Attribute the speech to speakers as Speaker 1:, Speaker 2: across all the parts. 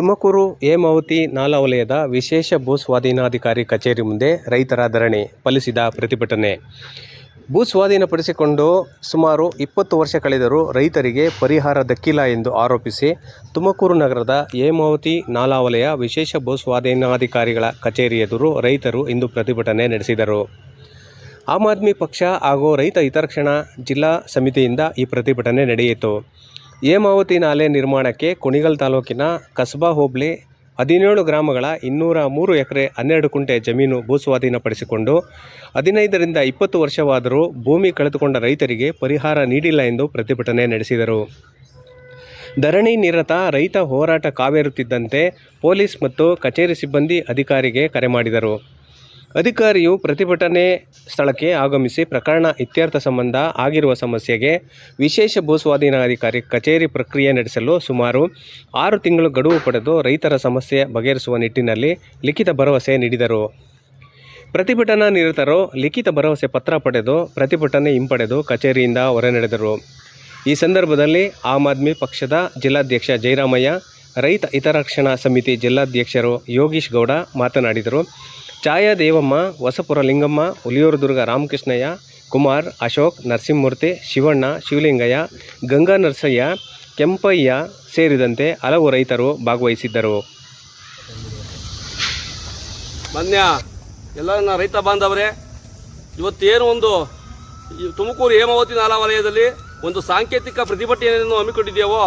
Speaker 1: ತುಮಕೂರು ಹೇಮಾವತಿ ನಾಲಾ ವಲಯದ ವಿಶೇಷ ಭೂ ಸ್ವಾಧೀನಾಧಿಕಾರಿ ಕಚೇರಿ ಮುಂದೆ ರೈತರ ಧರಣಿ ಫಲಿಸಿದ ಪ್ರತಿಭಟನೆ. ಭೂ ಸ್ವಾಧೀನಪಡಿಸಿಕೊಂಡು ಸುಮಾರು ಇಪ್ಪತ್ತು ವರ್ಷ ಕಳೆದರೂ ರೈತರಿಗೆ ಪರಿಹಾರ ದಕ್ಕಿಲ್ಲ ಎಂದು ಆರೋಪಿಸಿ ತುಮಕೂರು ನಗರದ ಹೇಮಾವತಿ ನಾಲಾ ವಲಯ ವಿಶೇಷ ಭೂ ಸ್ವಾಧೀನಾಧಿಕಾರಿಗಳ ಕಚೇರಿ ಎದುರು ರೈತರು ಇಂದು ಪ್ರತಿಭಟನೆ ನಡೆಸಿದರು. ಆಮ್ ಆದ್ಮಿ ಪಕ್ಷ ಹಾಗೂ ರೈತ ಹಿತರಕ್ಷಣಾ ಜಿಲ್ಲಾ ಸಮಿತಿಯಿಂದ ಈ ಪ್ರತಿಭಟನೆ ನಡೆಯಿತು. ಹೇಮಾವತಿ ನಾಲೆ ನಿರ್ಮಾಣಕ್ಕೆ ಕುಣಿಗಲ್ ತಾಲೂಕಿನ ಕಸಬಾ ಹೋಬಳಿ ಹದಿನೇಳು ಗ್ರಾಮಗಳ ಇನ್ನೂರ ಮೂರು ಎಕರೆ ಹನ್ನೆರಡು ಕುಂಟೆ ಜಮೀನು ಭೂಸ್ವಾಧೀನಪಡಿಸಿಕೊಂಡು ಹದಿನೈದರಿಂದ ಇಪ್ಪತ್ತು ವರ್ಷವಾದರೂ ಭೂಮಿ ಕಳೆದುಕೊಂಡ ರೈತರಿಗೆ ಪರಿಹಾರ ನೀಡಿಲ್ಲ ಎಂದು ಪ್ರತಿಭಟನೆ ನಡೆಸಿದರು. ಧರಣಿ ನಿರತ ರೈತ ಹೋರಾಟ ಕಾವೇರುತ್ತಿದ್ದಂತೆ ಪೊಲೀಸ್ ಮತ್ತು ಕಚೇರಿ ಸಿಬ್ಬಂದಿ ಅಧಿಕಾರಿಗೆ ಕರೆ ಮಾಡಿದರು. ಅಧಿಕಾರಿಯು ಪ್ರತಿಭಟನೆ ಸ್ಥಳಕ್ಕೆ ಆಗಮಿಸಿ ಪ್ರಕರಣ ಇತ್ಯರ್ಥ ಸಂಬಂಧ ಆಗಿರುವ ಸಮಸ್ಯೆಗೆ ವಿಶೇಷ ಭೂಸ್ವಾಧೀನಾಧಿಕಾರಿ ಕಚೇರಿ ಪ್ರಕ್ರಿಯೆ ನಡೆಸಲು ಸುಮಾರು ಆರು ತಿಂಗಳು ಗಡುವು ಪಡೆದು ರೈತರ ಸಮಸ್ಯೆ ಬಗೆಹರಿಸುವ ನಿಟ್ಟಿನಲ್ಲಿ ಲಿಖಿತ ಭರವಸೆ ನೀಡಿದರು. ಪ್ರತಿಭಟನಾ ನಿರತರು ಲಿಖಿತ ಭರವಸೆ ಪತ್ರ ಪಡೆದು ಪ್ರತಿಭಟನೆ ಹಿಂಪಡೆದು ಕಚೇರಿಯಿಂದ ಹೊರನಡೆದರು. ಈ ಸಂದರ್ಭದಲ್ಲಿ ಆಮ್ ಆದ್ಮಿ ಪಕ್ಷದ ಜಿಲ್ಲಾಧ್ಯಕ್ಷ ಜಯರಾಮಯ್ಯ ರೈತ ಹಿತರಕ್ಷಣಾ ಸಮಿತಿ ಜಿಲ್ಲಾಧ್ಯಕ್ಷರು ಯೋಗೀಶ್ ಗೌಡ ಮಾತನಾಡಿದರು. ಛಾಯಾ ದೇವಮ್ಮ ಹೊಸಪುರ ಲಿಂಗಮ್ಮ ಹುಲಿಯೂರು ದುರ್ಗ ರಾಮಕೃಷ್ಣಯ್ಯ, ಕುಮಾರ್, ಅಶೋಕ್, ನರಸಿಂಹಮೂರ್ತಿ, ಶಿವಣ್ಣ, ಶಿವಲಿಂಗಯ್ಯ, ಗಂಗಾ ನರಸಯ್ಯ, ಕೆಂಪಯ್ಯ ಸೇರಿದಂತೆ ಹಲವು ರೈತರು ಭಾಗವಹಿಸಿದ್ದರು.
Speaker 2: ಮಾನ್ಯ ಎಲ್ಲ ರೈತ ಬಾಂಧವರೇ, ಇವತ್ತೇನು ಒಂದು ತುಮಕೂರು ಹೇಮಾವತಿ ನಾಲಾ ವಲಯದಲ್ಲಿ ಒಂದು ಸಾಂಕೇತಿಕ ಪ್ರತಿಭಟನೆಯನ್ನು ಹಮ್ಮಿಕೊಂಡಿದ್ದೇವೋ,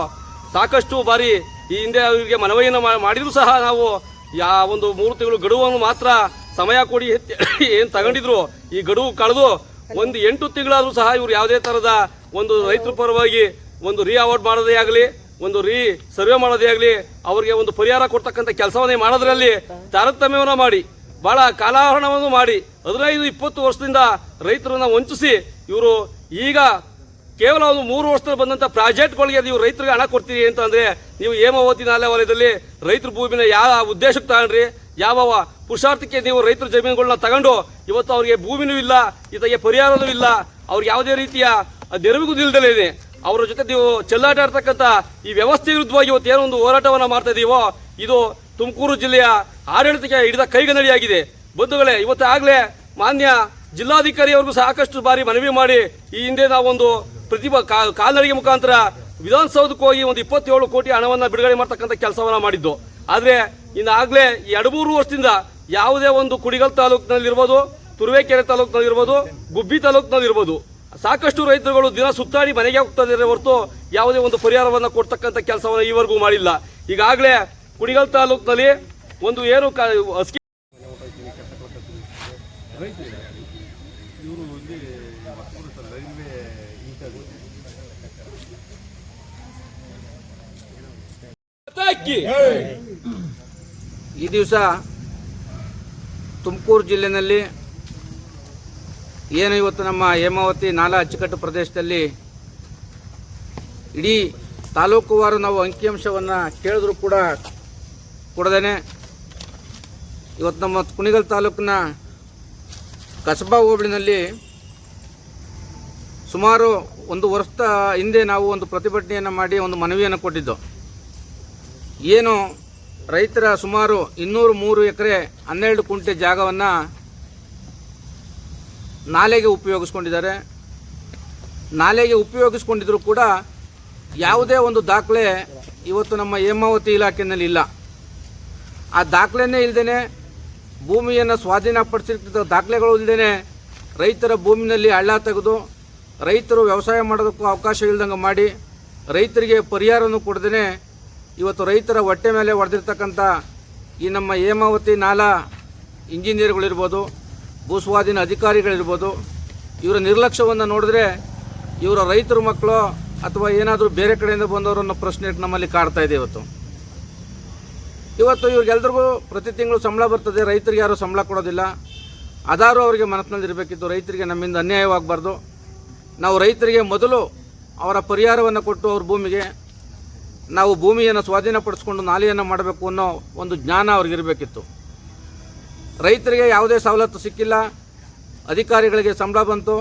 Speaker 2: ಸಾಕಷ್ಟು ಬಾರಿ ಈ ಹಿಂದೆ ಅವರಿಗೆ ಮನವಿಯನ್ನು ಮಾಡಿದರೂ ಸಹ ನಾವು, ಯಾ ಒಂದು ಮೂರು ತಿಂಗಳು ಗಡುವನ್ನು ಮಾತ್ರ ಸಮಯ ಕೊಡಿ ಏನು ತಗೊಂಡಿದ್ರು? ಈ ಗಡುವು ಕಳೆದು ಒಂದು ಎಂಟು ತಿಂಗಳಾದರೂ ಸಹ ಇವರು ಯಾವುದೇ ಥರದ ಒಂದು ರೈತರ ಪರವಾಗಿ ಒಂದು ರೀ ಅವಾರ್ಡ್ ಮಾಡೋದೇ ಆಗಲಿ, ಒಂದು ರೀ ಸರ್ವೆ ಮಾಡೋದೇ ಆಗಲಿ, ಅವರಿಗೆ ಒಂದು ಪರಿಹಾರ ಕೊಡ್ತಕ್ಕಂಥ ಕೆಲಸವನ್ನೇ ಮಾಡೋದ್ರಲ್ಲಿ ತಾರತಮ್ಯವನ್ನು ಮಾಡಿ, ಬಹಳ ಕಾಲಹರಣವನ್ನು ಮಾಡಿ, ಹದಿನೈದು, ಇಪ್ಪತ್ತು ವರ್ಷದಿಂದ ರೈತರನ್ನ ವಂಚಿಸಿ, ಇವರು ಈಗ ಕೇವಲ ಒಂದು ಮೂರು ವರ್ಷದಲ್ಲಿ ಬಂದಂಥ ಪ್ರಾಜೆಕ್ಟ್ಗಳಿಗೆ ನೀವು ರೈತರಿಗೆ ಹಣ ಕೊಡ್ತೀರಿ ಅಂತಂದರೆ ನೀವು ಹೇಮಾವತಿ ನಾಲೆ ವಲಯದಲ್ಲಿ ರೈತರ ಭೂಮಿನ ಯಾವ ಉದ್ದೇಶಕ್ಕೆ ತಗೊಂಡ್ರಿ? ಯಾವ ಪುರುಷಾರ್ಥಕ್ಕೆ ನೀವು ರೈತರ ಜಮೀನುಗಳನ್ನ ತಗೊಂಡು ಇವತ್ತು ಅವರಿಗೆ ಭೂಮಿನೂ ಇಲ್ಲ, ಈತಗೆ ಪರಿಹಾರನೂ ಇಲ್ಲ ಅವ್ರಿಗೆ ಯಾವುದೇ ರೀತಿಯ ನೆರವಿಗೂ ನಿಲ್ದಲೇ ಇದೆ. ಅವರ ಜೊತೆ ನೀವು ಚೆಲ್ಲಾಟ ಆಡ್ತಕ್ಕಂಥ ಈ ವ್ಯವಸ್ಥೆ ವಿರುದ್ಧವಾಗಿ ಇವತ್ತು ಏನೋ ಒಂದು ಹೋರಾಟವನ್ನು ಮಾಡ್ತಾ ಇದೀವೋ, ಇದು ತುಮಕೂರು ಜಿಲ್ಲೆಯ ಆಡಳಿತಕ್ಕೆ ಹಿಡಿದ ಕೈಗನ್ನಡಿಯಾಗಿದೆ. ಬಂಧುಗಳೇ ಇವತ್ತು ಆಗ್ಲೇ ಮಾನ್ಯ ಜಿಲ್ಲಾಧಿಕಾರಿಯವ್ರಿಗೂ ಸಾಕಷ್ಟು ಬಾರಿ ಮನವಿ ಮಾಡಿ ಈ ಹಿಂದೆ ನಾವೊಂದು ಪ್ರತಿಭಾ ಕಾಲ್ನಡಿಗೆ ಮುಖಾಂತರ ವಿಧಾನಸೌಧಕ್ಕೆ ಹೋಗಿ ಒಂದು ಇಪ್ಪತ್ತೇಳು ಕೋಟಿ ಹಣವನ್ನು ಬಿಡುಗಡೆ ಮಾಡ್ತಕ್ಕಂಥ ಕೆಲಸವನ್ನು ಮಾಡಿದ್ದು. ಆದ್ರೆ ಇನ್ನಾಗ್ಲೇ ಎರಡು ಮೂರು ವರ್ಷದಿಂದ ಯಾವುದೇ ಒಂದು ಕುಡಿಗಲ್ ತಾಲೂಕಿನಲ್ಲಿರ್ಬೋದು, ತುರುವೇಕೆರೆ ತಾಲೂಕಿನಲ್ಲಿರ್ಬೋದು, ಗುಬ್ಬಿ ತಾಲೂಕಿನಲ್ಲಿರ್ಬೋದು, ಸಾಕಷ್ಟು ರೈತರುಗಳು ದಿನ ಸುತ್ತಾಡಿ ಮನೆಗೆ ಹೋಗ್ತಾ ಇದ್ದಾರೆ ಹೊರತು ಯಾವುದೇ ಒಂದು ಪರಿಹಾರವನ್ನು ಕೊಡ್ತಕ್ಕಂಥ ಕೆಲಸವನ್ನು ಈವರೆಗೂ ಮಾಡಿಲ್ಲ ಈಗಾಗಲೇ ಕುಡಿಗಲ್ ತಾಲೂಕಿನಲ್ಲಿ ಒಂದು ಏನು ಹಸ್ಕಿ.
Speaker 3: ಈ ದಿವಸ ತುಮಕೂರು ಜಿಲ್ಲೆಯಲ್ಲಿ ಏನು ಇವತ್ತು ನಮ್ಮ ಹೇಮಾವತಿ ನಾಲಾ ಅಚ್ಚುಕಟ್ಟು ಪ್ರದೇಶದಲ್ಲಿ ಇಡೀ ತಾಲೂಕುವಾರು ನಾವು ಅಂಕಿಅಂಶವನ್ನು ಕೇಳಿದ್ರು ಕೂಡ ಕೊಡದೇನೆ. ಇವತ್ತು ನಮ್ಮ ಕುಣಿಗಲ್ ತಾಲೂಕಿನ ಕಸಬಾ ಹೋಬಳಿನಲ್ಲಿ ಸುಮಾರು ಒಂದು ವರ್ಷದ ಹಿಂದೆ ನಾವು ಒಂದು ಪ್ರತಿಭಟನೆಯನ್ನು ಮಾಡಿ ಒಂದು ಮನವಿಯನ್ನು ಕೊಟ್ಟಿದ್ದು. ಏನು ರೈತರ ಸುಮಾರು ಇನ್ನೂರು ಮೂರು ಎಕರೆ ಹನ್ನೆರಡು ಕುಂಟೆ ಜಾಗವನ್ನು ನಾಲೆಗೆ ಉಪಯೋಗಿಸ್ಕೊಂಡಿದ್ದಾರೆ. ನಾಲೆಗೆ ಉಪಯೋಗಿಸ್ಕೊಂಡಿದ್ರು ಕೂಡ ಯಾವುದೇ ಒಂದು ದಾಖಲೆ ಇವತ್ತು ನಮ್ಮ ಹೇಮಾವತಿ ಇಲಾಖೆಯಲ್ಲಿ ಇಲ್ಲ. ಆ ದಾಖಲೆನೇ ಇಲ್ಲದೇ ಭೂಮಿಯನ್ನು ಸ್ವಾಧೀನಪಡಿಸಿರ್ತಕ್ಕಂಥ ದಾಖಲೆಗಳು ಇಲ್ಲದೇ ರೈತರ ಭೂಮಿನಲ್ಲಿ ಹಳ್ಳ ತೆಗೆದು ರೈತರು ವ್ಯವಸಾಯ ಮಾಡೋದಕ್ಕೂ ಅವಕಾಶ ಇಲ್ದಂಗೆ ಮಾಡಿ ರೈತರಿಗೆ ಪರಿಹಾರವನ್ನು ಕೊಡದೇ ಇವತ್ತು ರೈತರ ಹೊಟ್ಟೆ ಮೇಲೆ ಹೊಡೆದಿರ್ತಕ್ಕಂಥ ಈ ನಮ್ಮ ಹೇಮಾವತಿ ನಾಲಾ ಇಂಜಿನಿಯರ್ಗಳಿರ್ಬೋದು, ಭೂಸ್ವಾಧೀನ ಅಧಿಕಾರಿಗಳಿರ್ಬೋದು, ಇವರ ನಿರ್ಲಕ್ಷ್ಯವನ್ನು ನೋಡಿದ್ರೆ ಇವರ ರೈತರ ಮಕ್ಕಳು ಅಥವಾ ಏನಾದರೂ ಬೇರೆ ಕಡೆಯಿಂದ ಬಂದವರು ಅನ್ನೋ ಪ್ರಶ್ನೆ ನಮ್ಮಲ್ಲಿ ಕಾಡ್ತಾ ಇದೆ ಇವತ್ತು. ಇವತ್ತು ಇವ್ರಿಗೆಲ್ರಿಗೂ ಪ್ರತಿ ತಿಂಗಳು ಸಂಬಳ ಬರ್ತದೆ, ರೈತರಿಗೆ ಯಾರೂ ಸಂಬಳ ಕೊಡೋದಿಲ್ಲ. ಅದಾರು ಅವರಿಗೆ ಮನಸ್ಸಿನಲ್ಲಿ ಇರಬೇಕಿತ್ತು ರೈತರಿಗೆ ನಮ್ಮಿಂದ ಅನ್ಯಾಯವಾಗಬಾರ್ದು. ನಾವು ರೈತರಿಗೆ ಮೊದಲು ಅವರ ಪರಿಹಾರವನ್ನು ಕೊಟ್ಟು ಅವ್ರ ಭೂಮಿಗೆ ನಾವು ಭೂಮಿಯನ್ನು ಸ್ವಾಧೀನಪಡಿಸ್ಕೊಂಡು ನಾಲಿಯನ್ನು ಮಾಡಬೇಕು ಅನ್ನೋ ಒಂದು ಜ್ಞಾನ ಅವ್ರಿಗಿರಬೇಕಿತ್ತು ರೈತರಿಗೆ ಯಾವುದೇ ಸವಲತ್ತು ಸಿಕ್ಕಿಲ್ಲ. ಅಧಿಕಾರಿಗಳಿಗೆ ಸಂಬಳ ಬಂತು.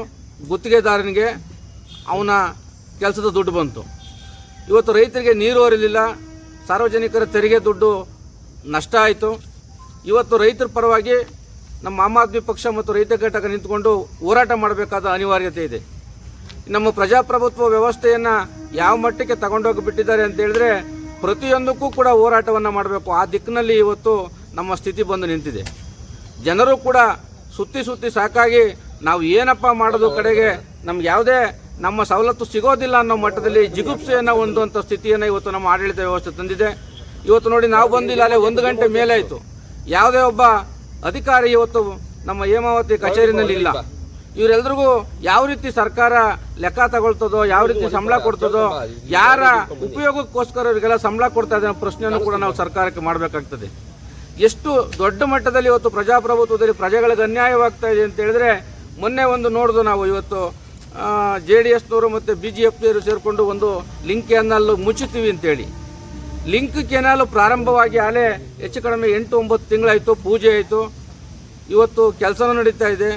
Speaker 3: ಗುತ್ತಿಗೆದಾರನಿಗೆ ಅವನ ಕೆಲಸದ ದುಡ್ಡು ಬಂತು. ಇವತ್ತು ರೈತರಿಗೆ ನೀರು ಹರಿಲಿಲ್ಲ. ಸಾರ್ವಜನಿಕರ ತೆರಿಗೆ ದುಡ್ಡು ನಷ್ಟ ಆಯಿತು. ಇವತ್ತು ರೈತರ ಪರವಾಗಿ ನಮ್ಮ ಆಮ್ ಆದ್ಮಿ ಪಕ್ಷ ಮತ್ತು ರೈತ ಘಟಕ ನಿಂತ್ಕೊಂಡು ಹೋರಾಟ ಮಾಡಬೇಕಾದ ಅನಿವಾರ್ಯತೆ ಇದೆ. ನಮ್ಮ ಪ್ರಜಾಪ್ರಭುತ್ವ ವ್ಯವಸ್ಥೆಯನ್ನು ಯಾವ ಮಟ್ಟಕ್ಕೆ ತಗೊಂಡೋಗಿ ಬಿಟ್ಟಿದ್ದಾರೆ ಅಂತ ಹೇಳಿದ್ರೆ ಪ್ರತಿಯೊಂದಕ್ಕೂ ಕೂಡ ಹೋರಾಟವನ್ನು ಮಾಡಬೇಕು. ಆ ದಿಕ್ಕಿನಲ್ಲಿ ಇವತ್ತು ನಮ್ಮ ಸ್ಥಿತಿ ಬಂದು ನಿಂತಿದೆ. ಜನರು ಕೂಡ ಸುತ್ತಿ ಸುತ್ತಿ ಸಾಕಾಗಿ ನಾವು ಏನಪ್ಪ ಮಾಡೋದು ಕಡೆಗೆ ನಮ್ಗೆ ಯಾವುದೇ ನಮ್ಮ ಸವಲತ್ತು ಸಿಗೋದಿಲ್ಲ ಅನ್ನೋ ಮಟ್ಟದಲ್ಲಿ ಜಿಗುಪ್ಸೆಯನ್ನು ಹೊಂದುವಂಥ ಸ್ಥಿತಿಯನ್ನು ಇವತ್ತು ನಮ್ಮ ಆಡಳಿತ ವ್ಯವಸ್ಥೆ ತಂದಿದೆ. ಇವತ್ತು ನೋಡಿ ನಾವು ಬಂದಿಲ್ಲ ಅಲ್ಲೇ ಒಂದು ಗಂಟೆ ಮೇಲೆ ಆಯಿತು ಯಾವುದೇ ಒಬ್ಬ ಅಧಿಕಾರಿ ಇವತ್ತು ನಮ್ಮ ಹೇಮಾವತಿ ಕಚೇರಿನಲ್ಲಿ ಇಲ್ಲ. ಇವರೆಲ್ರಿಗೂ ಯಾವ ರೀತಿ ಸರ್ಕಾರ ಲೆಕ್ಕ ತಗೊಳ್ತದೋ ಯಾವ ರೀತಿ ಸಂಬಳ ಕೊಡ್ತದೋ ಯಾರ ಉಪಯೋಗಕ್ಕೋಸ್ಕರ ಇವರಿಗೆಲ್ಲ ಸಂಬಳ ಕೊಡ್ತಾ ಇದೆ ಅನ್ನೋ ಪ್ರಶ್ನೆಯನ್ನು ಕೂಡ ನಾವು ಸರ್ಕಾರಕ್ಕೆ ಮಾಡಬೇಕಾಗ್ತದೆ. ಎಷ್ಟು ದೊಡ್ಡ ಮಟ್ಟದಲ್ಲಿ ಇವತ್ತು ಪ್ರಜಾಪ್ರಭುತ್ವದಲ್ಲಿ ಪ್ರಜೆಗಳಿಗೆ ಅನ್ಯಾಯವಾಗ್ತಾ ಇದೆ ಅಂತ ಹೇಳಿದ್ರೆ ಮೊನ್ನೆ ಒಂದು ನೋಡಿದು ನಾವು ಇವತ್ತು ಜೆ ಡಿ ಎಸ್ನವರು ಮತ್ತು ಬಿ ಜೆ ಪಿಯವರು ಸೇರಿಕೊಂಡು ಒಂದು ಲಿಂಕ್ ಕೆನಾಲ್ ಮುಚ್ಚುತ್ತೀವಿ ಅಂತೇಳಿ. ಲಿಂಕ್ ಕೆನಾಲ್ ಪ್ರಾರಂಭವಾಗಿ ಆಲೆ ಹೆಚ್ಚು ಕಡಿಮೆ ಎಂಟು ಒಂಬತ್ತು ತಿಂಗಳಾಯಿತು ಪೂಜೆ ಆಯಿತು. ಇವತ್ತು ಕೆಲಸನೂ ನಡೀತಾ ಇದೆ.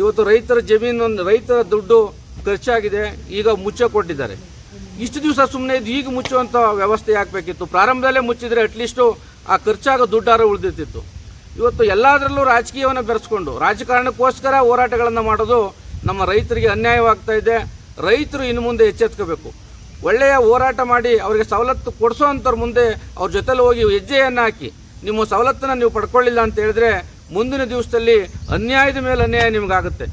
Speaker 3: ಇವತ್ತು ರೈತರ ಜಮೀನು, ರೈತರ ದುಡ್ಡು ಖರ್ಚಾಗಿದೆ, ಈಗ ಮುಚ್ಚ ಕೊಟ್ಟಿದ್ದಾರೆ. ಇಷ್ಟು ದಿವಸ ಸುಮ್ಮನೆ ಇದು ಈಗ ಮುಚ್ಚುವಂಥ ವ್ಯವಸ್ಥೆ ಆಗಬೇಕಿತ್ತು. ಪ್ರಾರಂಭದಲ್ಲೇ ಮುಚ್ಚಿದರೆ ಅಟ್ಲೀಸ್ಟು ಆ ಖರ್ಚಾಗೋ ದುಡ್ಡಾರ ಉಳಿದಿರ್ತಿತ್ತು. ಇವತ್ತು ಎಲ್ಲದರಲ್ಲೂ ರಾಜಕೀಯವನ್ನು ಬೆರೆಸ್ಕೊಂಡು, ರಾಜಕಾರಣಕ್ಕೋಸ್ಕರ ಹೋರಾಟಗಳನ್ನು ಮಾಡೋದು ನಮ್ಮ ರೈತರಿಗೆ ಅನ್ಯಾಯವಾಗ್ತಾ ಇದೆ. ರೈತರು ಇನ್ನು ಮುಂದೆ ಎಚ್ಚೆತ್ಕೋಬೇಕು. ಒಳ್ಳೆಯ ಹೋರಾಟ ಮಾಡಿ ಅವರಿಗೆ ಸವಲತ್ತು ಕೊಡಿಸೋ ಅಂಥವ್ರ ಮುಂದೆ ಅವ್ರ ಜೊತೆಲಿ ಹೋಗಿ ಹೆಜ್ಜೆಯನ್ನು ಹಾಕಿ. ನಿಮ್ಮ ಸವಲತ್ತನ್ನು ನೀವು ಪಡ್ಕೊಳ್ಳಿಲ್ಲ ಅಂತ ಹೇಳಿದ್ರೆ ಮುಂದಿನ ದಿವಸದಲ್ಲಿ ಅನ್ಯಾಯದ ಮೇಲೆ ಅನ್ಯಾಯ ನಿಮಗಾಗುತ್ತೆ.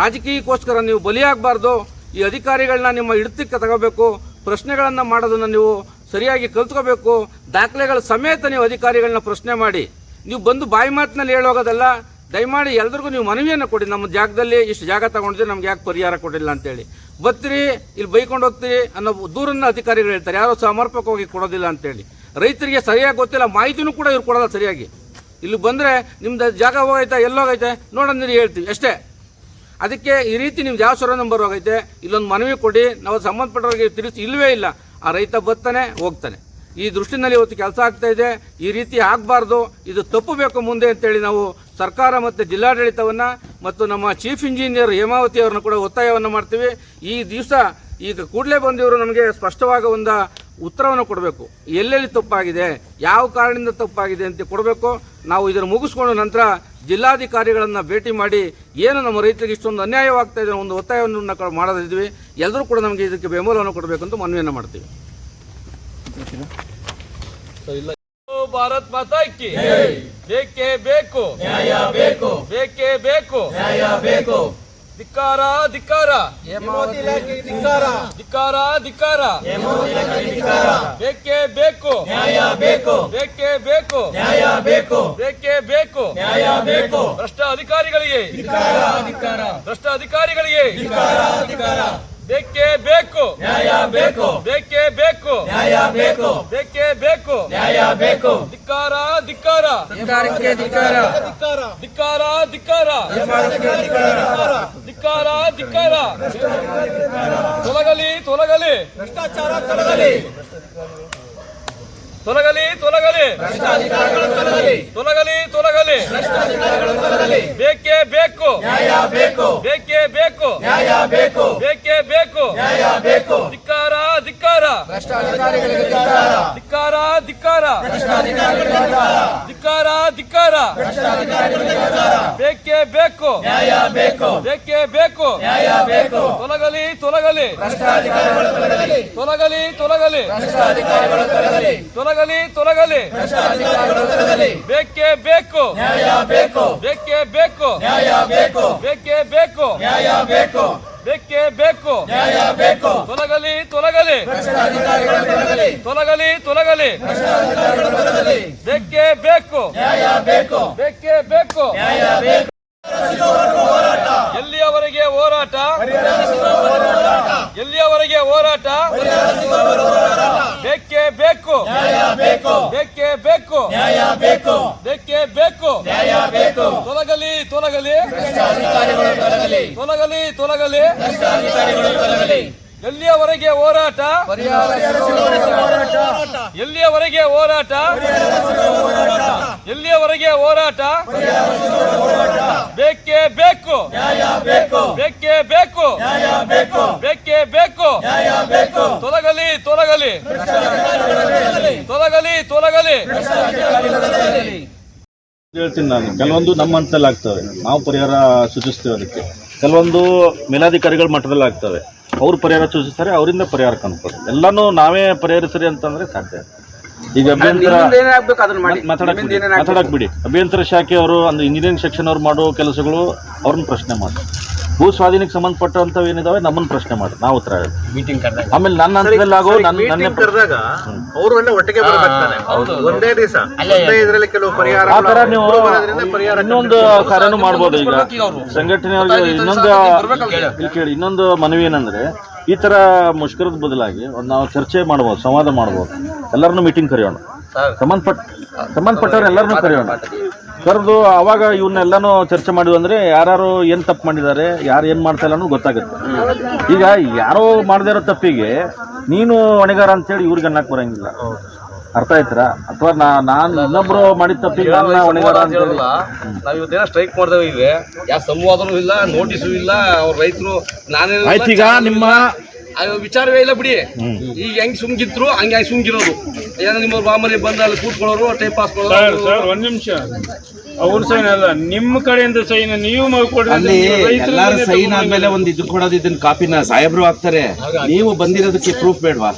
Speaker 3: ರಾಜಕೀಯಕ್ಕೋಸ್ಕರ ನೀವು ಬಲಿಯಾಗಬಾರ್ದು. ಈ ಅಧಿಕಾರಿಗಳನ್ನ ನಿಮ್ಮ ಹಿಡಿತಕ್ಕೆ ತಗೋಬೇಕು. ಪ್ರಶ್ನೆಗಳನ್ನು ಮಾಡೋದನ್ನು ನೀವು ಸರಿಯಾಗಿ ಕಲ್ತ್ಕೋಬೇಕು. ದಾಖಲೆಗಳ ಸಮೇತ ನೀವು ಅಧಿಕಾರಿಗಳನ್ನ ಪ್ರಶ್ನೆ ಮಾಡಿ. ನೀವು ಬಂದು ಬಾಯಿ ಮಾತಿನಲ್ಲಿ ಹೇಳೋಗೋದಲ್ಲ. ದಯಮಾಡಿ ಎಲ್ರಿಗೂ ನೀವು ಮನವಿಯನ್ನು ಕೊಡಿ. ನಮ್ಮ ಜಾಗದಲ್ಲಿ ಇಷ್ಟು ಜಾಗ ತಗೊಂಡಿದ್ರೆ ನಮ್ಗೆ ಯಾಕೆ ಪರಿಹಾರ ಕೊಡಿಲ್ಲ ಅಂತೇಳಿ. ಬರ್ತೀರಿ ಇಲ್ಲಿ ಬೈಕೊಂಡು ಹೋಗ್ತೀರಿ ಅನ್ನೋ ದೂರನ್ನ ಅಧಿಕಾರಿಗಳು ಹೇಳ್ತಾರೆ. ಯಾರೋ ಸಮರ್ಪಕವಾಗಿ ಕೊಡೋದಿಲ್ಲ ಅಂತೇಳಿ. ರೈತರಿಗೆ ಸರಿಯಾಗಿ ಗೊತ್ತಿಲ್ಲ. ಮಾಹಿತಿನೂ ಕೂಡ ಇವ್ರು ಕೊಡೋಲ್ಲ ಸರಿಯಾಗಿ. ಇಲ್ಲಿ ಬಂದರೆ ನಿಮ್ದು ಜಾಗ ಹೋಗೈತೆ ಎಲ್ಲೋಗೈತೆ ನೋಡಂದ್ರೆ ಹೇಳ್ತೀವಿ ಅಷ್ಟೇ. ಅದಕ್ಕೆ ಈ ರೀತಿ ನಿಮ್ದು ಯಾವ ಸೊರ ನಂಬರ್ ಹೋಗೈತೆ, ಇಲ್ಲೊಂದು ಮನವಿ ಕೊಡಿ, ನಾವು ಸಂಬಂಧಪಟ್ಟವ್ರಿಗೆ ತಿಳಿಸಿ, ಇಲ್ಲವೇ ಇಲ್ಲ, ಆ ರೈತ ಬರ್ತಾನೆ, ಹೋಗ್ತಾನೆ. ಈ ದೃಷ್ಟಿನಲ್ಲಿ ಇವತ್ತು ಕೆಲಸ ಆಗ್ತಾ ಇದೆ, ಈ ರೀತಿ ಆಗಬಾರ್ದು, ಇದು ತಪ್ಪಬೇಕು ಮುಂದೆ ಅಂತೇಳಿ ನಾವು ಸರ್ಕಾರ ಮತ್ತು ಜಿಲ್ಲಾಡಳಿತವನ್ನು ಮತ್ತು ನಮ್ಮ ಚೀಫ್ ಇಂಜಿನಿಯರ್ ಹೇಮಾವತಿ ಅವ್ರನ್ನ ಕೂಡ ಒತ್ತಾಯವನ್ನು ಮಾಡ್ತೀವಿ. ಈ ದಿವಸ ಈಗ ಕೂಡಲೇ ಬಂದಿವರು ನಮಗೆ ಸ್ಪಷ್ಟವಾಗ ಒಂದು ಉತ್ತರವನ್ನು ಕೊಡಬೇಕು. ಎಲ್ಲೆಲ್ಲಿ ತಪ್ಪಾಗಿದೆ ಯಾವ ಕಾರಣದಿಂದ ತಪ್ಪಾಗಿದೆ ಅಂತ ಕೊಡಬೇಕು. ನಾವು ಇದನ್ನು ಮುಗಿಸ್ಕೊಂಡ ನಂತರ ಜಿಲ್ಲಾಧಿಕಾರಿಗಳನ್ನು ಭೇಟಿ ಮಾಡಿ ಏನು ನಮ್ಮ ರೈತರಿಗೆ ಇಷ್ಟೊಂದು ಅನ್ಯಾಯವಾಗ್ತಾ ಇದೆ ಒಂದು ಒತ್ತಾಯವನ್ನು ಮಾಡದಿದ್ವಿ ಎಲ್ಲರೂ ಕೂಡ ನಮಗೆ ಇದಕ್ಕೆ ಬೆಂಬಲವನ್ನು ಕೊಡಬೇಕು ಅಂತ ಮನವಿಯನ್ನು ಮಾಡ್ತೀವಿ.
Speaker 2: ಭಾರತ್ ಮಾತಾ ಕಿ ಬೇಕೇ ಬೇಕು. ನ್ಯಾಯ ಬೇಕು. ಬೇಕೇ ಬೇಕು. ನ್ಯಾಯ ಬೇಕು. ಧಿಕ್ಕಾರ ಧಿಕ್ಕಾರ. ಧಿಕ್ಕಾರ. ಧಿಕ್ಕಾರ ಬೇಕೇ ಬೇಕು. ನ್ಯಾಯ ಬೇಕು. ಬೇಕೇ ಬೇಕು. ನ್ಯಾಯ ಬೇಕು. ಬೇಕೇ ಬೇಕು. ನ್ಯಾಯ ಬೇಕು. ಭ್ರಷ್ಟ ಅಧಿಕಾರಿಗಳಿಗೆ. ಭ್ರಷ್ಟ ಅಧಿಕಾರಿಗಳಿಗೆ. ಬೇಕೇ ಬೇಕು. ನ್ಯಾಯ ಬೇಕು. ಬೇಕೇ ಬೇಕು. ನ್ಯಾಯ ಬೇಕು. ಬೇಕೇ ಬೇಕು. ನ್ಯಾಯ ಬೇಕು. ಧಿಕ್ಕಾರ ಧಿಕ್ಕಾರ. ಧಿಕ್ಕಾರ. ಧಿಕ್ಕಾರ ಧಿಕ್ಕಾರ. ಧಿಕ್ಕಾರ. ತೊಲಗಲಿ ತೊಲಗಲಿ. ಭ್ರಷ್ಟಾಚಾರ ತೊಲಗಲಿ. ತೊಲಗಲಿ ತೊಲಗಲಿ. ತೊಲಗಲಿ ತೊಲಗಲಿ. ಬೇಕೇ ಬೇಕು. ನ್ಯಾಯ ಬೇಕು ಬೇಕೇ. ಬೇಕು ನ್ಯಾಯ ಬೇಕು. ಬೇಕೇ ಬೇಕು ನ್ಯಾಯ ಬೇಕು ಧಿಕ್ಕಾರ ಧಿಕ್ಕಾರ. ಧಿಕ್ಕಾರ ಧಿಕ್ಕಾರ. ಧಿಕ್ಕಾರ ಧಿಕ್ಕಾರ. ಬೇಕೇ ಬೇಕು. ನ್ಯಾಯ ಬೇಕು ಬೇಕೇ. ಬೇಕು ನ್ಯಾಯ ಬೇಕು ತೊಲಗಲಿ ತೊಲಗಲಿ. ತೊಲಗಲಿ ತೊಲಗಲಿ. ತೊಲಗಲಿ. ತೊಲಗಲಿ. ಬೇಕೇ ಬೇಕು. ನ್ಯಾಯ ಬೇಕು. ಬೇಕೇ ಬೇಕು. ನ್ಯಾಯ ಬೇಕು. ಬೇಕೇ ಬೇಕು. ನ್ಯಾಯ ಬೇಕು. ಬೇಕೇ ಬೇಕು. ನ್ಯಾಯ ಬೇಕು. ತೊಲಗಲಿ ತೊಲಗಲಿ. ತೊಲಗಲಿ. ತೊಲಗಲಿ ಬೇಕೇ ಬೇಕು. ನ್ಯಾಯ ಬೇಕು. ಬೇಕೇ ಬೇಕು. ನ್ಯಾಯ ಬೇಕು. ಎಲ್ಲಿಯವರೆಗೆ ಹೋರಾಟ? ಎಲ್ಲಿಯವರೆಗೆ ಹೋರಾಟ. ಬೇಕೇ ನ್ಯಾಯ ಬೇಕು ಬೇಕೆ. ಬೇಕು ನ್ಯಾಯ ಬೇಕು. ಬೇಕೆ ಬೇಕು ನ್ಯಾಯ ಬೇಕು ತೊಲಗಲಿ. ತೊಲಗಲಿ ತೊಲಗಲಿ. ತೊಲಗಲಿ. ಎಲ್ಲಿಯವರೆಗೆ ಹೋರಾಟ? ಎಲ್ಲಿಯವರೆಗೆ ಹೋರಾಟ? ಎಲ್ಲಿಯವರೆಗೆ ಹೋರಾಟ? ಬೇಕು. ತೊಲಗಲಿ ತೊಲಗಲಿ. ತೊಲಗಲಿ ತೊಲಗಲಿ.
Speaker 4: ಹೇಳ್ತೀನಿ ನಾನು. ಕೆಲವೊಂದು ನಮ್ಮ ಹಂತದಲ್ಲಿ ಆಗ್ತವೆ. ನಾವು ಪರಿಹಾರ ಸೂಚಿಸ್ತೇವೆ ಅದಕ್ಕೆ. ಕೆಲವೊಂದು ಮೇಲಾಧಿಕಾರಿಗಳ ಮಟ್ಟದಲ್ಲಿ ಆಗ್ತವೆ. ಅವ್ರು ಪರಿಹಾರ ಸೂಚಿಸ್ತಾರೆ ಅವರಿಂದ ಪರಿಹಾರ ಕಂಡುಕೊಡ್ತಾರೆ ಎಲ್ಲನೂ ನಾವೇ ಪರಿಹರಿಸ್ರಿ ಅಂತಂದ್ರೆ ಸಾಧ್ಯ. ಈಗ ಅಭ್ಯಂತರ ಮಾತಾಡಕ್ ಬಿಡಿ. ಅಭ್ಯಂತರ ಶಾಖೆಯವರು ಅಂದ್ರೆ ಇಂಜಿನಿಯರಿಂಗ್ ಸೆಕ್ಷನ್ ಅವ್ರು ಮಾಡೋ ಕೆಲಸಗಳು ಅವ್ರನ್ನ ಪ್ರಶ್ನೆ ಮಾಡಿ. ಭೂ ಸ್ವಾಧೀನಕ್ಕೆ ಸಂಬಂಧಪಟ್ಟಂತವ್ ಏನಿದಾವೆ ನಮ್ಮನ್ನ ಪ್ರಶ್ನೆ ಮಾಡಿ. ನಾವು ಉತ್ತರ ಹೇಳ್ತೀವಿ
Speaker 1: ಮೀಟಿಂಗ್ ಕರೆದಾಗ.
Speaker 4: ಆಮೇಲೆ ನನ್ನ ಹಂತದಲ್ಲಿ ಆಗೋ ನನ್ನ ನನ್ನ
Speaker 5: ಕರೆದಾಗ ಅವರು ಎಲ್ಲ ಒಟ್ಟಿಗೆ ಒಂದೇ ದಿವಸ. ಒಂದೇ ಇದರಲ್ಲಿ ಕೆಲವು ಪರಿಹಾರ
Speaker 4: ಆ ತರ ನೀವು
Speaker 5: ಪರಿಹಾರ
Speaker 4: ಇನ್ನೊಂದು ಕಾರ್ಯನೂ ಮಾಡ್ಬೋದು ಈಗ. ಸಂಘಟನೆಯವ್ರಿಗೆ ಇನ್ನೊಂದು ಇಲ್ಲಿ ಕೇಳಿ ಇನ್ನೊಂದು ಮನವಿ ಏನಂದ್ರೆ ಈ ತರ ಮುಷ್ಕರದ ಬದಲಾಗಿ ಒಂದು ನಾವು ಚರ್ಚೆ ಮಾಡ್ಬೋದು ಸಂವಾದ ಮಾಡ್ಬೋದು. ಎಲ್ಲರನ್ನೂ ಮೀಟಿಂಗ್ ಕರೆಯೋಣ. ಸಂಬಂಧಪಟ್ಟ ಸಂಬಂಧಪಟ್ಟವ್ರ ಎಲ್ಲರನ್ನೂ ಕರೆಯೋಣ. ಕರೆದು ಅವಾಗ ಇವನ್ನೆಲ್ಲಾನು ಚರ್ಚೆ ಮಾಡಿದ್ವಿ ಅಂದ್ರೆ ಯಾರು ಏನು ತಪ್ಪು ಮಾಡಿದ್ದಾರೆ ಯಾರು ಏನು ಮಾಡ್ತಾ ಇಲ್ಲ ಅನ್ನೋದು ಗೊತ್ತಾಗುತ್ತೆ. ಈಗ ಯಾರೋ ಮಾಡದೇ ಇರೋ ತಪ್ಪಿಗೆ ನೀನು ಹೊಣೆಗಾರ ಅಂತೇಳಿ ಇವ್ರಿಗೆ ಅನ್ನಕ್ ಬರಂಗಿಲ್ಲ. ಅರ್ಥ ಆಯ್ತಾ ಅಥವಾ ನಾ ನಾನು ಇನ್ನೊಬ್ರು ಮಾಡಿದ ತಪ್ಪಿಗೆ ನನ್ನ ಹೊಣೆಗಾರ ಅಂತ ಹೇಳಿಲ್ಲ
Speaker 2: ನಾವು ಇವತ್ತೇನೋ ಸ್ಟ್ರೈಕ್ ಮಾಡ್ದೇವೆ ಇದೆ ಯಾವ ಸಂವಾದನೂ ಇಲ್ಲ ನೋಟಿಸು ಇಲ್ಲ ಅವ್ರ ರೈತರು ನಾನೇ
Speaker 4: ಆಯ್ತು ಈಗ ನಿಮ್ಮ
Speaker 2: ವಿಚಾರವೇ ಇಲ್ಲ ಬಿಡಿ. ಈಗ ಹೆಂಗ್ ಸುಮ್ಗಿದ್ರು ಹಂಗೆ ಹಂಗೆ ಸುಮ್ಗಿರೋದು. ಏನೋ ನಿಮ್ಮ ಬಾಮರಿ ಬಂದ ಅಲ್ಲಿ ಕೂತ್ಕೊಳ್ಳೋರು ಟೈಮ್ ಪಾಸ್
Speaker 6: ಸರ್
Speaker 2: ಮಾಡೋರು
Speaker 6: ಸರ್ ಒಂದ್ ನಿಮಿಷ. ಅವ್ರ ಸೈನ್ ಅಲ್ಲ ನಿಮ್ಮ ಕಡೆಯಿಂದ ಸೈನ್ ನೀವು ಮಾಡ್ಕೊಡ್ರಿ
Speaker 7: ಅಲ್ಲಿ ಎಲ್ಲಾರು ಸೈನ್ ಆದ್ಮೇಲೆ ಒಂದ್ ಇದು ಕೊಡೋದು ಇದನ್ನ ಕಾಪಿನ ಸಾಹೇಬ್ರು ಹಾಕ್ತಾರೆ. ನೀವು ಬಂದಿರೋದಕ್ಕೆ ಪ್ರೂಫ್ ಬೇಡವಾ?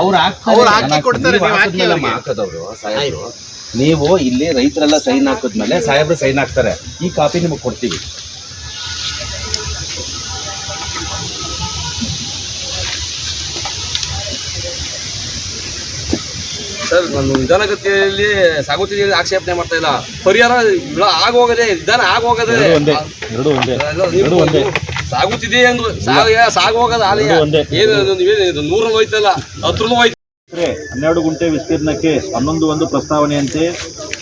Speaker 7: ಅವ್ರು
Speaker 5: ಅವ್ರು ಹಾಕಿ ಕೊಡ್ತಾರೆ, ನೀವು.
Speaker 7: ಹಾಕೋದವ್ರು ಸಾಹೇಬ್ರು. ನೀವು ಇಲ್ಲಿ ರೈತರೆಲ್ಲ ಸೈನ್ ಹಾಕಿದ್ಮೇಲೆ ಸಾಹೇಬ್ರು ಸೈನ್ ಹಾಕ್ತಾರೆ. ಈ ಕಾಪಿ ನಿಮಗೆ ಕೊಡ್ತೀವಿ.
Speaker 2: ಸರ್ ನಾನು ನಿಧಾನಗತಿಯಲ್ಲಿ ಸಾಗುತ್ತಿದ್ದ ಆಕ್ಷೇಪಣೆ ಮಾಡ್ತಾ ಇಲ್ಲ. ಪರಿಹಾರ ಆಗೋಗದೆ ನಿಧಾನ ಆಗೋಗದೆ. ಸಾಗುತ್ತಿದೆ ಎಂದು ಸಾಗ ಸಾಗೋಗದ ಆಲಯ. ಏನು ನೀವೇನು ನೂರಲ್ಲಿ ಹೋಯ್ತಲ್ಲ ಹತ್ರಲ್ಲೂ ಹೋಯ್ತು
Speaker 4: ಹನ್ನೆರಡು ಗುಂಟೆ ವಿಸ್ತೀರ್ಣಕ್ಕೆ ಹನ್ನೊಂದು ಒಂದು ಪ್ರಸ್ತಾವನೆಯಂತೆ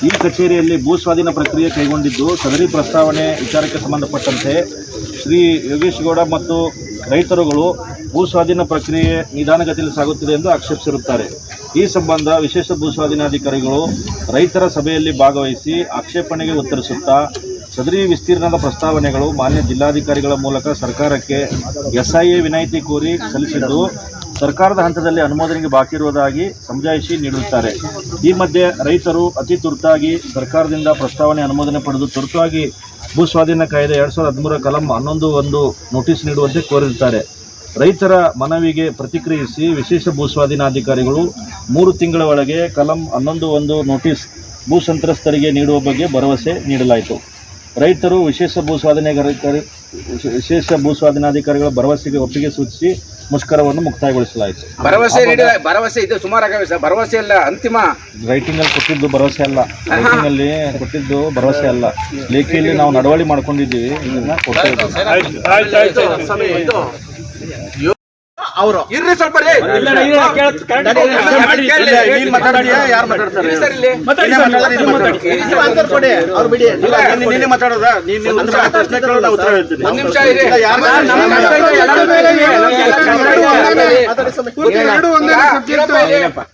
Speaker 4: ಈ ಕಚೇರಿಯಲ್ಲಿ ಭೂ ಸ್ವಾಧೀನ ಪ್ರಕ್ರಿಯೆ ಕೈಗೊಂಡಿದ್ದು ಸದರಿ ಪ್ರಸ್ತಾವನೆ ವಿಚಾರಕ್ಕೆ ಸಂಬಂಧಪಟ್ಟಂತೆ ಶ್ರೀ ಯೋಗೇಶ್ ಗೌಡ ಮತ್ತು ರೈತರುಗಳು ಭೂ ಸ್ವಾಧೀನ ಪ್ರಕ್ರಿಯೆ ನಿಧಾನಗತಿಯಲ್ಲಿ ಸಾಗುತ್ತಿದೆ ಎಂದು ಆಕ್ಷೇಪಿಸಿರುತ್ತಾರೆ. ಈ ಸಂಬಂಧ ವಿಶೇಷ ಭೂ ಸ್ವಾಧೀನಾಧಿಕಾರಿಗಳು ರೈತರ ಸಭೆಯಲ್ಲಿ ಭಾಗವಹಿಸಿ ಆಕ್ಷೇಪಣೆಗೆ ಉತ್ತರಿಸುತ್ತಾ ಸದರಿ ವಿಸ್ತೀರ್ಣದ ಪ್ರಸ್ತಾವನೆಗಳು ಮಾನ್ಯ ಜಿಲ್ಲಾಧಿಕಾರಿಗಳ ಮೂಲಕ ಸರ್ಕಾರಕ್ಕೆ ಎಸ್ಐಎ ವಿನಾಯಿತಿ ಕೋರಿ ಸಲ್ಲಿಸಿದ್ದು, ಸರ್ಕಾರದ ಹಂತದಲ್ಲಿ ಅನುಮೋದನೆಗೆ ಬಾಕಿ ಇರುವುದಾಗಿ ಸಮಜಾಯಿಷಿ ನೀಡುತ್ತಾರೆ. ಈ ಮಧ್ಯೆ ರೈತರು ಅತಿ ತುರ್ತಾಗಿ ಸರ್ಕಾರದಿಂದ ಪ್ರಸ್ತಾವನೆ ಅನುಮೋದನೆ ಪಡೆದು ತುರ್ತಾಗಿ ಭೂ ಸ್ವಾಧೀನ ಕಾಯ್ದೆ ಎರಡು ಸಾವಿರದ ಹದಿಮೂರ ಕಲಂ ಹನ್ನೊಂದು ಒಂದು ನೋಟಿಸ್ ನೀಡುವಂತೆ ಕೋರಿರುತ್ತಾರೆ. ರೈತರ ಮನವಿಗೆ ಪ್ರತಿಕ್ರಿಯಿಸಿ ವಿಶೇಷ ಭೂ ಸ್ವಾಧೀನಾಧಿಕಾರಿಗಳು ಮೂರು ತಿಂಗಳ ಒಳಗೆ ಕಲಂ ಹನ್ನೊಂದು ಒಂದು ನೋಟಿಸ್ ಭೂ ಸಂತ್ರಸ್ತರಿಗೆ ನೀಡುವ ಬಗ್ಗೆ ಭರವಸೆ ನೀಡಲಾಯಿತು ರೈತರು ವಿಶೇಷ ಭೂ ಸ್ವಾಧೀನಾಧಿಕಾರಿ ವಿಶೇಷ ಭೂ ಸ್ವಾಧೀನಾಧಿಕಾರಿಗಳ ಭರವಸೆಗೆ ಒಪ್ಪಿಗೆ ಸೂಚಿಸಿ ಮುಷ್ಕರವನ್ನು ಮುಕ್ತಾಯಗೊಳಿಸಲಾಯಿತು
Speaker 3: ಭರವಸೆ ನೀಡಿದ ಭರವಸೆ ಇದು ಸುಮಾರು ಸರ್ ಭರವಸೆ ಇಲ್ಲ ಅಂತಿಮ
Speaker 4: ರೈಟಿಂಗ್ ಅಲ್ಲಿ ಕೊಟ್ಟಿದ್ದು ಭರವಸೆ ಅಲ್ಲ ರೈಟಿಂಗ್ ಅಲ್ಲಿ ಕೊಟ್ಟಿದ್ದು ಭರವಸೆ ಅಲ್ಲ ಲೇಖಿಯಲ್ಲಿ ನಾವು ನಡವಳಿ ಮಾಡ್ಕೊಂಡಿದ್ದೀವಿ ಇದನ್ನ ಕೊಡ್ತಾ
Speaker 5: ಅವರು
Speaker 3: ಇರ್ರಿ ಸ್ವಲ್ಪ ರೀ.
Speaker 5: ಆನ್ಸರ್ ಕೊಡಿ ಅವ್ರು ಬಿಡಿ ಇಲ್ಲ, ನೀನ್- ನೀನೇ ಮಾತಾಡೋದಾ ನೀನ್ ಪ್ರಶ್ನೆ ಉತ್ತರ ಹೇಳ್ತೀನಿ
Speaker 3: ಒಂದ್ ನಿಮಿಷ ಇರಿ.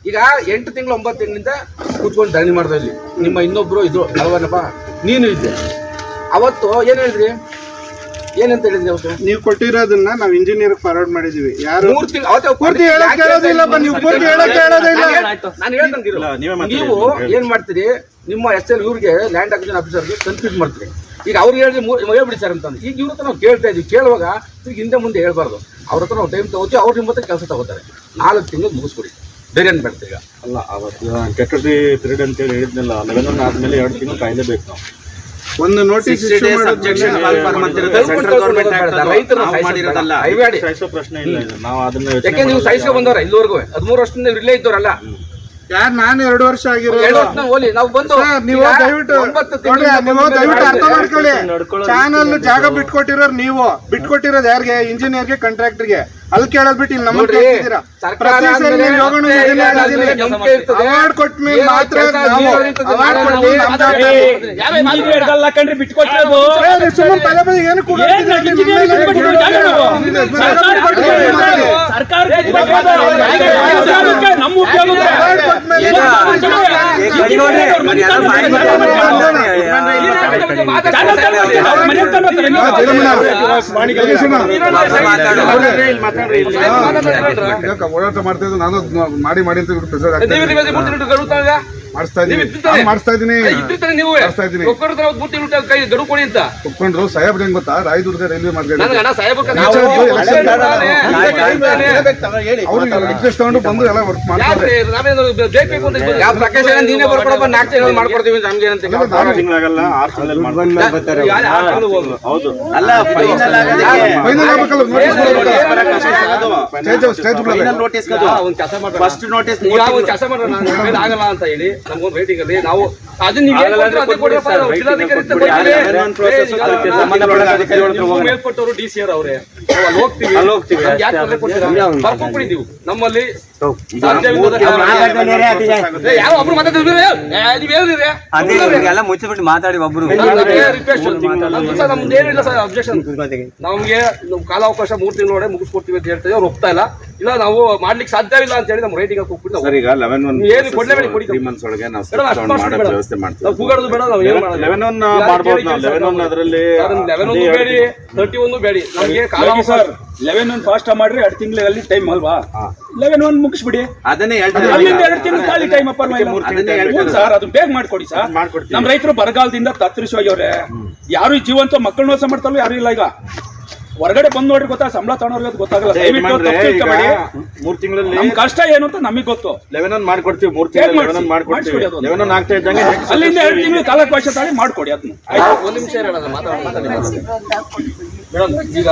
Speaker 3: ಈಗ ಎಂಟು ತಿಂಗಳು ಒಂಬತ್ತು ತಿಂಗಳಿಂದ ಕೂತ್ಕೊಂಡು ಧರಣಿ ಮಾಡ್ತಾ ಇಲ್ಲಿ ನಿಮ್ಮ ಇನ್ನೊಬ್ರು ಇದ್ರು ಅಲ್ವನಪ್ಪ ನೀನು ಇದ್ದೆ ಅವತ್ತು ಏನ್ ಹೇಳಿದ್ರಿ ಏನಂತ ಹೇಳಿದ್ರಿ ಅವತ್ತು
Speaker 8: ನೀವು ಕೊಟ್ಟಿರೋದನ್ನ ನಾವು ಇಂಜಿನಿಯರ್ ಫಾರ್ವರ್ಡ್ ಮಾಡಿದೀವಿ. ಯಾರು?
Speaker 3: ಮೂರು ತಿಂಗಳು ಅವತ್ತು
Speaker 8: ಪೂರ್ತಿ ಹೇಳಕ್ ಕೇಳೋದಿಲ್ಲಪ್ಪ, ನೀವು ಪೂರ್ತಿ ಹೇಳಕ್ ಕೇಳೋದಿಲ್ಲ.
Speaker 3: ನಾನು ಹೇಳ್ತಂಗಿರು
Speaker 4: ಇಲ್ಲ, ನೀವೇ
Speaker 3: ಏನ್ ಮಾಡ್ತೀರಿ? ನಿಮ್ಮ ಎಸ್ ಎಲ್ ಇವ್ರಿಗೆ ಲ್ಯಾಂಡ್ ಅಕ್ವಿಷನ್ ಆಫೀಸರ್ಗೆ ಕನ್ಫ್ಯೂಸ್ ಮಾಡ್ತೀರಿ. ಈಗ ಅವ್ರು ಹೇಳಿದ್ರೆ ಮೂರ್ ಹೇಳ್ಬಿಡಿ ಸರ್ ಅಂತಂದು. ಈಗ ಇವ್ರ ಹತ್ರ ನಾವು ಕೇಳ್ತಾ ಇದ್ವಿ ಕೇಳುವಾಗ ಈಗ ಹಿಂದೆ ಮುಂದೆ ಹೇಳ್ಬಾರ್ದು. ಅವ್ರ ಹತ್ರ ನಾವು ಟೈಮ್ ತಗೋತೀವಿ ಅವ್ರ ನಿಮ್ಮ ಹತ್ರ ಕೆಲಸ ತಗೋತಾರೆ. ನಾಲ್ಕು ತಿಂಗಳು ಮುಗಿಸ್ಕೊಡಿ ಬೇರೆ ಏನ್ ಈಗ?
Speaker 4: ಅಲ್ಲ ಅವತ್ತು ಕೆಟಗರಿ ಪೀರಿಯಡ್ ಅಂತೇಳಿ ಹೇಳಿದ್ನಲ್ಲ ಲೆವೆನ್ ಆದ್ಮೇಲೆ ಎರಡು ತಿಂಗಳು ಕಾಯ್ಲೇಬೇಕು ನಾವು.
Speaker 8: ಒಂದು ನೋಟಿಸ್
Speaker 4: ಪ್ರಶ್ನೆ ಇಲ್ಲ. ಇದು. ನಾವು ಅದನ್ನ
Speaker 3: ಯಾಕೆ ನೀವು
Speaker 4: ಮಾಡೋದು
Speaker 3: ಸಹಿಸ್ಕೊ ಬಂದವ್ರ? ಇಲ್ಲಿವರೆಗೂ ಹದಿಮೂರು ವರ್ಷದಿಂದ ಇವ್ರು ಇಲ್ಲೇ ಇದ್ದವರಲ್ಲ.
Speaker 8: ಯಾರು ನಾನು ಎರಡು ವರ್ಷ ಆಗಿರೋ
Speaker 3: ಎರಡು ವರ್ಷ ಹೋಲಿ ನಾವು ಬಂದು
Speaker 8: ನೀವು ದಯವಿಟ್ಟು ನೋಡಿ, ನೀವು ದಯವಿಟ್ಟು ಅರ್ಥ ಮಾಡ್ಕೊಳ್ಳಿ. ಚಾನಲ್ ಜಾಗ ಬಿಟ್ಕೊಟ್ಟಿರೋರು ನೀವು. ಬಿಟ್ಕೊಟ್ಟಿರೋದು ಯಾರಿಗೆ? ಇಂಜಿನಿಯರ್ಗೆ ಕಾಂಟ್ರಾಕ್ಟರ್ಗೆ ಅಲ್ಲಿ ಕೇಳೋದ್ ಬಿಟ್ಟು ಇಲ್ಲಿ ನಮ್ಮ
Speaker 3: ಸರ್ಕಾರ.
Speaker 8: ಅವಾರ್ಡ್ ಕೊಟ್ಟ ಮೇಲೆ ಮಾತ್ರ ಸುಮ್ಮನೆ ಪದೇ ಪದೇ ಏನು ಕೂಡ
Speaker 6: ನಮ್ಮ ಉಪಯೋಗ
Speaker 8: ಓಡಾಟ ಮಾಡ್ತಾ ಇದ್ದು ನಾನು ಮಾಡಿ ಮಾಡಿ ಅಂತ ಮಾಡಿಸ್ತಾ ಇದೀನಿ ಮಾಡಿಸ್ತಾ ಇದೀನಿ
Speaker 2: ಇದ್ದಿರ್ತಾರೆ ನೀವು
Speaker 8: ಮಾಡಿಸ್ತಾ ಇದೀನಿ.
Speaker 2: ಒಬ್ಬರು ಮೂರು ತಿಂಗಳು ಕೈ ಕೊಡಿ ಅಂತ
Speaker 8: ಒಪ್ಕೊಂಡ್ರು ಸಾಹೇಬ್ರು ಹೆಂಗ್ ಗೊತ್ತಾ ರಾಯದುರ್ಗ ರೈಲ್ವೆ ಮಾರ್ಗ
Speaker 2: ನನಗೆ ಅಣ್ಣ.
Speaker 5: ಹೇಳಿ
Speaker 8: ರಿಕ್ವೆಸ್ಟ್ ತಗೊಂಡು ಬಂದು ಎಲ್ಲ ವರ್ಕ್ ಮಾಡ್ತಾರೆ?
Speaker 2: ನಾವೇನು ಬೇಕು ಅಂತ.
Speaker 3: ಯಾವ ಪ್ರಕಾಶ್ ನೀನೇ ಬರ್ಕೊಡಪ್ಪ ನಾಲ್ಕು ತಿಂಗಳು ಮಾಡ್ಕೊಡ್ತೀವಿ ನಮ್ಗೆ ಏನಂತ
Speaker 4: ತಿಂಗಳಾಗಲ್ಲ ಆರು ತಿಂಗಳಲ್ಲಿ? ಹೌದು
Speaker 5: ಅಲ್ಲ ಫೈನಲ್ ಆಗೋದಕ್ಕೆ
Speaker 8: ಫೈನಲ್ ಆಗ್ಬೇಕಲ್ಲ ನೋಟಿಸ್
Speaker 5: ಫಸ್ಟ್ ನೋಟಿಸ್
Speaker 2: ಆಗಲ್ಲ ಅಂತ ಹೇಳಿ ನಮ್ಗೊಂದು ರೇಟಿಂಗ್ ಅಲ್ಲಿ. ನಾವು ಅದನ್ನ ನೀವು. ಮೇಲ್ಪಟ್ಟವರು ಡಿ ಸಿ ಆರ್ ಅವರೇ. ನಾವು ಅಲ್ಲಿ ಹೋಗ್ತೀವಿ.
Speaker 5: ಅಲ್ಲಿ ಹೋಗ್ತೀವಿ.
Speaker 2: ನಮ್ಮಲ್ಲಿ ಯಾವ ಒಬ್ರು
Speaker 9: ಮುಚ್ಚಿಬಿಟ್ಟು ಮಾತಾಡಿ ಒಬ್ರು.
Speaker 2: ನಮ್ದು ಏನಿಲ್ಲ ಸರ್ ಅಬ್ಜೆಕ್ಷನ್ ನಮ್ಗೆ ನಮ್ ಕಾಲಾವಕಾಶ ಮೂರ್ತಿ ತಿಂಗಳೊಳಗೆ ಮುಗಿಸ್ಕೊಡ್ತೀವಿ ಅಂತ ಹೇಳ್ತೀವಿ ಅವ್ರು ಒಪ್ತಾ ಇಲ್ಲ. ಇಲ್ಲ ನಾವು ಮಾಡ್ಲಿಕ್ಕೆ ಸಾಧ್ಯವಿಲ್ಲ ಅಂತ ಹೇಳಿ ನಮ್ಮ ರೇಟಿಂಗ್
Speaker 4: ಸರ್ ಈಗ ಲೆವೆನ್ ಒನ್
Speaker 2: ಏನು ಕೊಡ್ಲೇಬೇಡಿ ಕೊಡಿ
Speaker 4: ತ್ರೀ ಮಂತ್ಸ್ ಒಳಗೆ ನಾವು
Speaker 2: ಬೇಡ, ಅಷ್ಟು
Speaker 4: step down
Speaker 2: ಮಾಡ್ಬಿಡಿ
Speaker 4: ಮಾಡೋ ವ್ಯವಸ್ಥೆ ಮಾಡ್ತೀವಿ.
Speaker 2: ನಾವು ಕೂಗಾಡೋದು ಬೇಡ ನಾವು ಏನು ಮಾಡೋದು?
Speaker 4: ಲೆವೆನ್ ಒನ್ ಮಾಡ್ಬೋದು ನಾವು. ಲೆವೆನ್ ಒನ್
Speaker 2: ಮಾಡ್ಬೋದು.
Speaker 4: ಅದರಲ್ಲಿ
Speaker 2: ಅದನ್ನ ಲೆವೆನ್ ಒಂದು ಬೇಡಿ ತರ್ಟಿ ಒಂದು ಬೇಡಿ. ನಮಗೆ
Speaker 6: ಸರ್. ಲೆವೆನ್ ಒನ್ ಫಾಸ್ಟ್ ಮಾಡ್ರಿ ಎರಡು ತಿಂಗಳಲ್ಲಿ ಟೈಮ್ ಅಲ್ವಾ? ಲೆವೆನ್ ಒನ್ ಮುಗಿಸ್ಬಿಡಿ.
Speaker 5: ಅದನ್ನೇ
Speaker 6: ಎರಡು ತಿಂಗಳು ಖಾಲಿ ಟೈಮ್ ಅಪ್ಪ. ಸರ್ ಅದು ಬೇಗ ಮಾಡ್ಕೊಡಿ ಸರ್. ನಮ್ಮ ರೈತರು ಬರಗಾಲದಿಂದ ತತ್ತರಿಸಿ ಹೋಗ್ಯವ್ರೆ ಯಾರು ಜೀವಂತ ಮಕ್ಕಳು ಮೋಸ ಮಾಡ್ತಾರೋ ಯಾರು ಇಲ್ಲ ಈಗ? ಹೊರಗಡೆ ಬಂದ್ ನೋಡ್ರಿ ಗೊತ್ತಾ? ಸಂಬಳ ತಗೊಂಡ್ರಿ ಅದು ಗೊತ್ತಾಗಲ್ಲ. ದಯವಿಟ್ಟು ತಪ್ಪು ತಿಳ್ಕೊಬೇಡಿ.
Speaker 4: ಮೂರ್ ತಿಂಗಳಲ್ಲಿ
Speaker 6: ನಮ್ ಕಷ್ಟ ಏನು ಅಂತ ನಮಗೆ ಗೊತ್ತು.
Speaker 4: ಲೆವೆನ್ ಒನ್ ಮಾಡ್ಕೊಡ್ತೀವಿ ಮೂರ್ ತಿಂಗಳು? ಲೆವೆನ್ ಮಾಡ್ಕೊಡ್ತೀವಿ.
Speaker 6: ಮಾಡ್ಸ್ಕೊಡಿ.
Speaker 4: ಲೆವೆನ್ ಒನ್ ಆಗ್ತಾ ಇದ್ದಂಗೆ
Speaker 6: ಅಲ್ಲಿಂದ ಎರಡು ತಿಂಗಳು ಕಾಲಕ್ವಾಶ ತಾಳಿ ಮಾಡ್ಕೊಡಿ ಅದನ್ನ.
Speaker 2: ಒಂದ್ ನಿಮಿಷ ಹೇಳೋಣ ಮಾತಾಡಿ ಮಾತಾಡಿ. ಮೇಡಮ್ ಈಗ